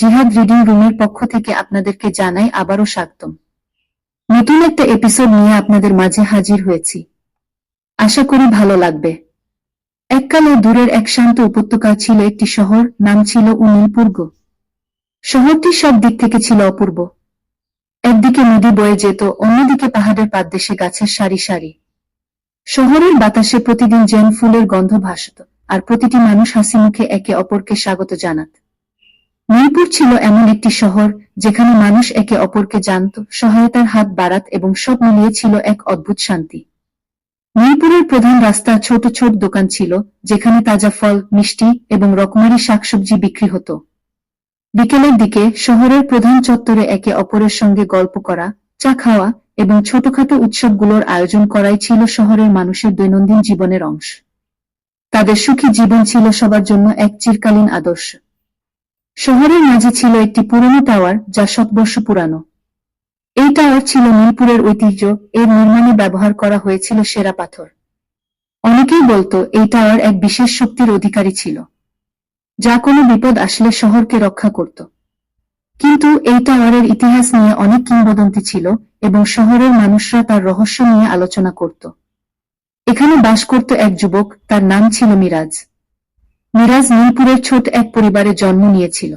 জিহাদ রিডিং রুমের পক্ষ থেকে আপনাদেরকে জানাই আবারও স্বাগতম। নতুন একটা এপিসোড নিয়ে আপনাদের মাঝে হাজির হয়েছি। আশা করি ভালো লাগবে। এককালে দূরের এক শান্ত উপত্যকা ছিল একটি শহর, নাম ছিল উনিলপুর্গ শহরটি সব দিক থেকে ছিল অপূর্ব। একদিকে নদী বয়ে যেত, অন্যদিকে পাহাড়ের পাদদেশে গাছের সারি সারি। শহরের বাতাসে প্রতিদিন জেন ফুলের গন্ধ ভাসত, আর প্রতিটি মানুষ হাসি মুখে একে অপরকে স্বাগত জানাত। মিরপুর ছিল এমন একটি শহর যেখানে মানুষ একে অপরকে জানত, সহায়তার হাত বাড়াত এবং সব মিলিয়ে ছিল এক অদ্ভুত শান্তি। মিরপুরের প্রধান রাস্তা ছোট ছোট দোকান ছিল, যেখানে তাজা ফল, মিষ্টি এবং রকমারি শাকসবজি বিক্রি হতো। বিকেলের দিকে শহরের প্রধান চত্বরে একে অপরের সঙ্গে গল্প করা, চা খাওয়া এবং ছোটখাটো উৎসবগুলোর আয়োজন করাই ছিল শহরের মানুষের দৈনন্দিন জীবনের অংশ। তাদের সুখী জীবন ছিল সবার জন্য এক চিরকালীন আদর্শ। শহরের মাঝে ছিল একটি পুরনো টাওয়ার, যা শতবর্ষ পুরানো। এই টাওয়ার ছিল মিরপুরের ঐতিহ্য, এর নির্মাণে ব্যবহার করা হয়েছিল সেরা পাথর। অনেকেই বলতো, এই টাওয়ার এক বিশেষ শক্তির অধিকারী ছিল, যা কোনো বিপদ আসলে শহরকে রক্ষা করত। কিন্তু এই টাওয়ারের ইতিহাস নিয়ে অনেক কিংবদন্তি ছিল এবং শহরের মানুষরা তার রহস্য নিয়ে আলোচনা করত। এখানে বাস করত এক যুবক, তার নাম ছিল মিরাজ। মিরাজ মিরপুরের ছোট এক পরিবারে জন্ম নিয়েছিল।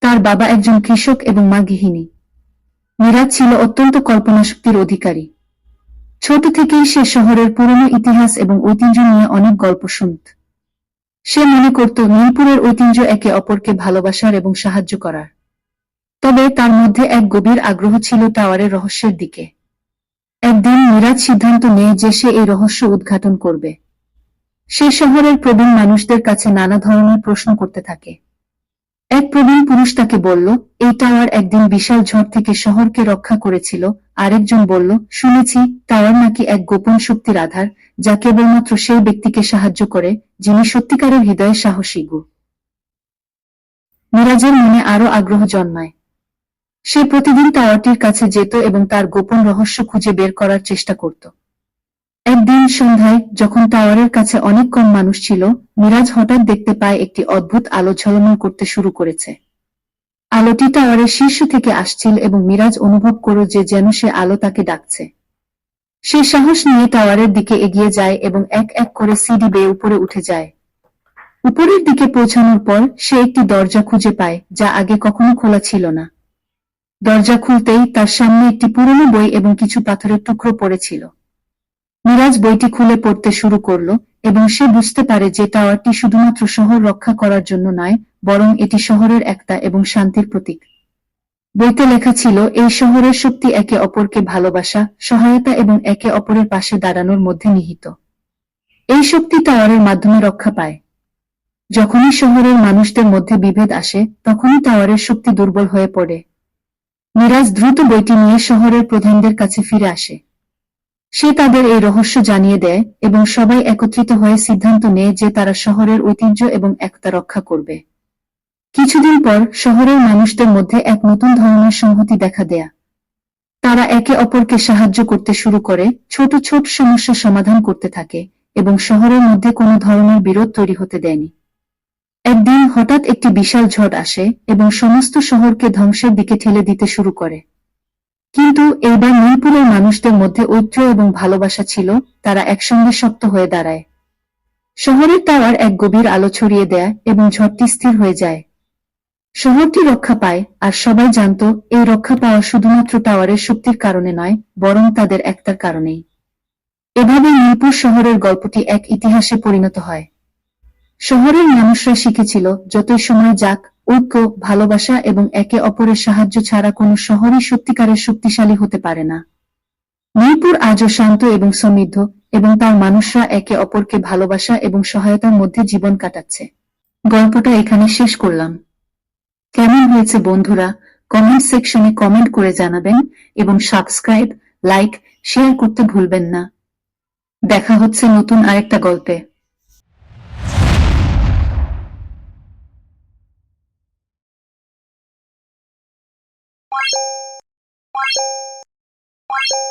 তার বাবা একজন কৃষক এবং মা গৃহিণী। মিরাজ ছিল অত্যন্ত কল্পনাশক্তির অধিকারী। ছোট থেকেই সে শহরের পুরনো ইতিহাস এবং ঐতিহ্য নিয়ে অনেক গল্প শুনত। সে মনে করত মিরপুরের ঐতিহ্য একে অপরকে ভালোবাসার এবং সাহায্য করার। তবে তার মধ্যে এক গভীর আগ্রহ ছিল টাওয়ারের রহস্যের দিকে। একদিন মিরাজ সিদ্ধান্ত নেয় যে সে এই রহস্য উদ্ঘাটন করবে। সে শহরের প্রবীণ মানুষদের কাছে নানা ধরনের প্রশ্ন করতে থাকে। এক প্রবীণ পুরুষ তাকে বলল, এই টাওয়ার একদিন বিশাল ঝড় থেকে শহরকে রক্ষা করেছিল। আরেকজন বলল, শুনেছি, টাওয়ার নাকি এক গোপন শক্তির আধার, যা কেবলমাত্র সেই ব্যক্তিকে সাহায্য করে, যিনি সত্যিকারের হৃদয়ে সাহসী গু। মিরাজের মনে আরও আগ্রহ জন্মায়। সে প্রতিদিন টাওয়ারটির কাছে যেত এবং তার গোপন রহস্য খুঁজে বের করার চেষ্টা করত। একদিন সন্ধ্যায় যখন টাওয়ারের কাছে অনেক কম মানুষ ছিল, মিরাজ হঠাৎ দেখতে পায় একটি অদ্ভুত আলো ঝলমল করতে শুরু করেছে। আলোটি টাওয়ারের শীর্ষ থেকে আসছিল এবং মিরাজ অনুভব করো যে যেন সে আলো তাকে ডাকছে। সে সাহস নিয়ে টাওয়ারের দিকে এগিয়ে যায় এবং এক এক করে সিডি বেয়ে উপরে উঠে যায়। উপরের দিকে পৌঁছানোর পর সে একটি দরজা খুঁজে পায়, যা আগে কখনো খোলা ছিল না। দরজা খুলতেই তার সামনে একটি পুরনো বই এবং কিছু পাথরের টুকরো পড়েছিল। মিরাজ বইটি খুলে পড়তে শুরু করল এবং সে বুঝতে পারে যে টাওয়ারটি শুধুমাত্র শহর রক্ষা করার জন্য নয়, বরং এটি শহরের একতা এবং শান্তির প্রতীক। বইতে লেখা ছিল, এই শহরের শক্তি একে অপরকে ভালোবাসা, সহায়তা এবং একে অপরের পাশে দাঁড়ানোর মধ্যে নিহিত। এই শক্তি টাওয়ারের মাধ্যমে রক্ষা পায়। যখনই শহরের মানুষদের মধ্যে বিভেদ আসে, তখনই টাওয়ারের শক্তি দুর্বল হয়ে পড়ে। মিরাজ দ্রুত বইটি নিয়ে শহরের প্রধানদের কাছে ফিরে আসে। সে তাদের এই রহস্য জানিয়ে দেয় এবং সবাই একত্রিত হয়ে সিদ্ধান্ত নেয় যে তারা শহরের ঐতিহ্য এবং একতা রক্ষা করবে। কিছুদিন পর শহরের মানুষদের মধ্যে এক নতুন ধরনের সংহতি দেখা দেয়া। তারা একে অপরকে সাহায্য করতে শুরু করে, ছোট ছোট সমস্যা সমাধান করতে থাকে এবং শহরের মধ্যে কোনো ধরনের বিরোধ তৈরি হতে দেয়নি। একদিন হঠাৎ একটি বিশাল ঝড় আসে এবং সমস্ত শহরকে ধ্বংসের দিকে ঠেলে দিতে শুরু করে। কিন্তু এইবার মিরপুরের মানুষদের মধ্যে ঐক্য এবং ভালোবাসা ছিল, তারা একসঙ্গে শক্ত হয়ে দাঁড়ায়। শহরের টাওয়ার এক গভীর আলো ছড়িয়ে দেয় এবং ঝড়টি স্থির হয়ে যায়। শহরটি রক্ষা পায়, আর সবাই জানত এই রক্ষা পাওয়া শুধুমাত্র টাওয়ারের শক্তির কারণে নয়, বরং তাদের একতার কারণেই। এভাবে মিরপুর শহরের গল্পটি এক ইতিহাসে পরিণত হয়। শহরের মানুষরা শিখেছিল, যতই সময় যাক ঐক্য ভালোবাসা এবং একে অপরের সাহায্য ছাড়া কোনো শহরই সত্যিকারের শক্তিশালী হতে পারে না। মিরপুর আজও শান্ত এবং সমৃদ্ধ এবং তার মানুষরা একে অপরকে ভালোবাসা এবং সহায়তার মধ্যে জীবন কাটাচ্ছে। গল্পটা এখানে শেষ করলাম। কেমন হয়েছে বন্ধুরা কমেন্ট সেকশনে কমেন্ট করে জানাবেন এবং সাবস্ক্রাইব লাইক শেয়ার করতে ভুলবেন না। দেখা হচ্ছে নতুন আরেকটা গল্পে। you